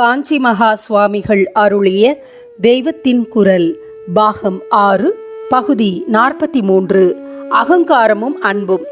காஞ்சி மகா சுவாமிகள் அருளிய தெய்வத்தின் குரல் பாகம் ஆறு பகுதி நாற்பத்தி மூன்று அகங்காரமும் அன்பும்.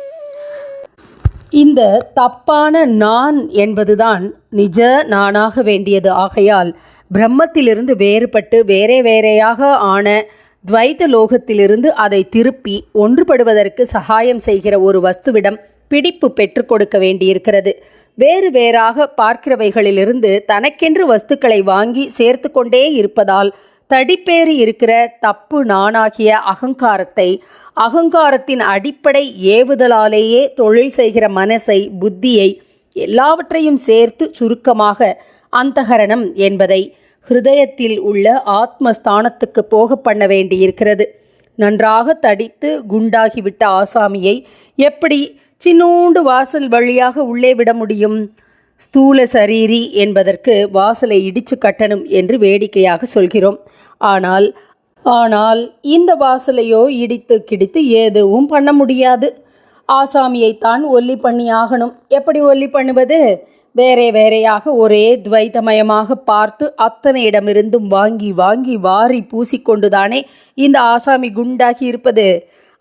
இந்த தப்பான நான் என்பதுதான் நிஜ நானாக வேண்டியது. ஆகையால் பிரம்மத்திலிருந்து வேறுபட்டு வேறே வேறையாக ஆன துவைத்த லோகத்திலிருந்து அதை திருப்பி ஒன்றுபடுவதற்கு சகாயம் செய்கிற ஒரு வஸ்துவிடம் பிடிப்பு பெற்றுக் கொடுக்க வேண்டியிருக்கிறது. வேறு வேறாக பார்க்கிறவைகளிலிருந்து தனக்கென்று வஸ்துக்களை வாங்கி சேர்த்து கொண்டே இருப்பதால் தடிப்பேறி இருக்கிற தப்பு நானாகிய அகங்காரத்தை அகங்காரத்தின் அடிப்படை ஏவுதலாலேயே தொழில் செய்கிற மனசை புத்தியை எல்லாவற்றையும் சேர்த்து சுருக்கமாக அந்தகரணம் என்பதை ஹிருதயத்தில் உள்ள ஆத்மஸ்தானத்துக்கு போக பண்ண வேண்டியிருக்கிறது. நன்றாக தடித்து குண்டாகிவிட்ட ஆசாமியை எப்படி சின்னூண்டு வாசல் வழியாக உள்ளே விட முடியும். ஸ்தூல சரீரி என்பதற்கு வாசலை இடிச்சு கட்டணும் என்று வேடிக்கையாக சொல்கிறோம். ஆனால் ஆனால் இந்த வாசலையோ இடித்து கிடித்து எதுவும் பண்ண முடியாது. ஆசாமியைத்தான் ஒல்லி பண்ணி ஆகணும். எப்படி ஒல்லி பண்ணுவது? வேறே வேறையாக ஒரே துவைதமயமாக பார்த்து அத்தனையிடமிருந்தும் வாங்கி வாங்கி வாரி பூசிக்கொண்டுதானே இந்த ஆசாமி குண்டாகி இருப்பது?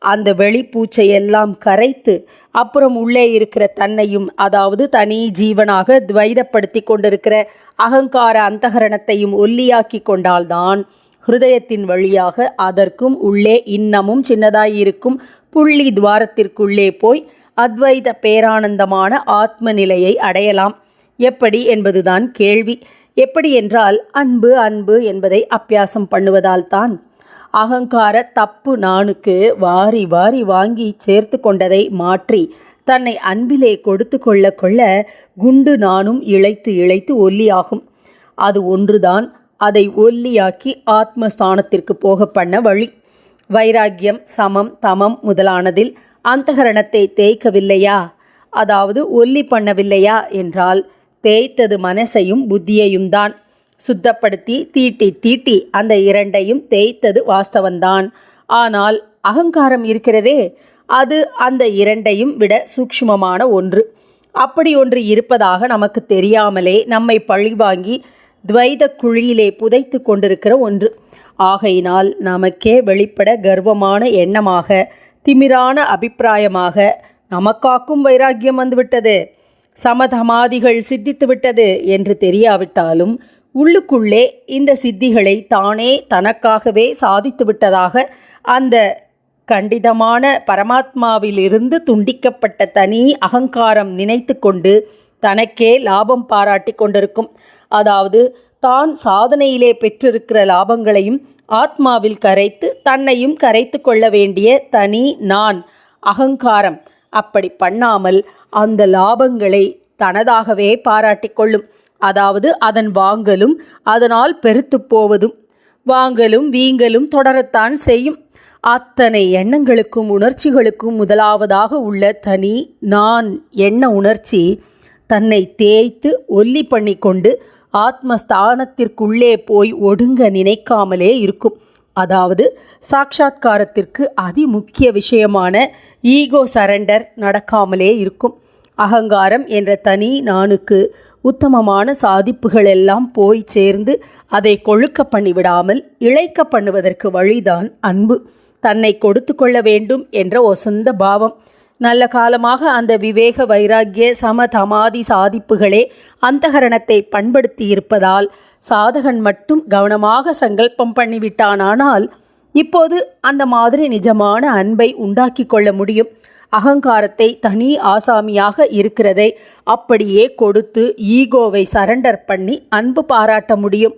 அந்த வெளிப்பூச்சையெல்லாம் கரைத்து அப்புறம் உள்ளே இருக்கிற தன்னையும் அதாவது தனி ஜீவனாக துவைதப்படுத்தி கொண்டிருக்கிற அகங்கார அந்தகரணத்தையும் ஒல்லியாக்கி கொண்டால்தான் ஹிருதயத்தின் வழியாக அதற்கும் உள்ளே இன்னமும் சின்னதாயிருக்கும் புள்ளி துவாரத்திற்குள்ளே போய் அத்வைத பேரானந்தமான ஆத்ம நிலையை அடையலாம். எப்படி என்பதுதான் கேள்வி. எப்படி என்றால் அன்பு அன்பு என்பதை அப்பியாசம் பண்ணுவதால் தான் அகங்கார தப்பு நானுக்கு வாரி வாரி வாங்கி சேர்த்து கொண்டதை மாற்றி தன்னை அன்பிலே கொடுத்து கொள்ள கொள்ள குண்டு நானும் இழைத்து இழைத்து ஒல்லியாகும். அது ஒன்றுதான் அதை ஒல்லியாக்கி ஆத்மஸ்தானத்திற்கு போக பண்ண வழி. வைராக்கியம் சமம் தமம் முதலானதில் அந்தகரணத்தை தேய்க்கவில்லையா? அதாவது ஒல்லி பண்ணவில்லையா? என்றால் தேய்த்தது மனசையும் புத்தியையும் தான் சுத்தப்படுத்தி தீட்டி தீட்டி அந்த இரண்டையும் தேய்த்தது வாஸ்தவன்தான். ஆனால் அகங்காரம் இருக்கிறதே அது அந்த இரண்டையும் விட சூக்ஷ்மமான ஒன்று. அப்படி ஒன்று இருப்பதாக நமக்கு தெரியாமலே நம்மை பழிவாங்கி துவைத குழியிலே புதைத்து கொண்டிருக்கிற ஒன்று. ஆகையினால் நமக்கே வெளிப்பட கர்வமான எண்ணமாக திமிரான அபிப்பிராயமாக நமக்காக்கும் வைராக்கியம் வந்துவிட்டது. சமதமாதிகள் சித்தித்து விட்டது என்று தெரியாவிட்டாலும் உள்ளுக்குள்ளே இந்த சித்திகளை தானே தனக்காகவே சாதித்து விட்டதாக அந்த கண்டிதமான பரமாத்மாவிலிருந்து துண்டிக்கப்பட்ட தனி அகங்காரம் நினைத்து கொண்டு தனக்கே லாபம் பாராட்டி கொண்டிருக்கும். அதாவது தான் சாதனையிலே பெற்றிருக்கிற லாபங்களையும் ஆத்மாவில் கரைத்து தன்னையும் கரைத்து கொள்ள வேண்டிய தனி நான் அகங்காரம் அப்படி பண்ணாமல் அந்த லாபங்களை தனதாகவே பாராட்டி கொள்ளும். அதாவது அதன் வாங்கலும் அதனால் பெருத்து போவதும். வாங்கலும் வீங்கலும் தொடரத்தான் செய்யும். அத்தனை எண்ணங்களுக்கும் உணர்ச்சிகளுக்கும் முதலாவதாக உள்ள தனி நான் எண்ண உணர்ச்சி? தன்னை தேய்த்து ஒல்லி பண்ணி கொண்டு ஆத்மஸ்தானத்திற்குள்ளே போய் ஒடுங்க நினைக்காமலே இருக்கும். அதாவது சாட்சாத்காரத்திற்கு அதிமுக்கிய விஷயமான ஈகோ சரண்டர் நடக்காமலே இருக்கும். அகங்காரம் என்ற தனி நானுக்கு உத்தமமான சாதிப்புகள் எல்லாம் போய் சேர்ந்து அதை கொழுக்க பண்ணிவிடாமல் இழைக்க பண்ணுவதற்கு வழிதான் அன்பு. தன்னை கொடுத்து கொள்ள வேண்டும் என்ற ஒசந்த பாவம். நல்ல காலமாக அந்த விவேக வைராக்கிய சமதமாதி சாதிப்புகளே அந்தகரணத்தை பண்படுத்தி இருப்பதால் சாதகன் மட்டும் கவனமாக சங்கல்பம் பண்ணிவிட்டானானால் இப்போது அந்த மாதிரி நிஜமான அன்பை உண்டாக்கி கொள்ள முடியும். அகங்காரத்தை தனி ஆசாமியாக இருக்கிறதை அப்படியே கொடுத்து ஈகோவை சரண்டர் பண்ணி அன்பு பாராட்ட முடியும்.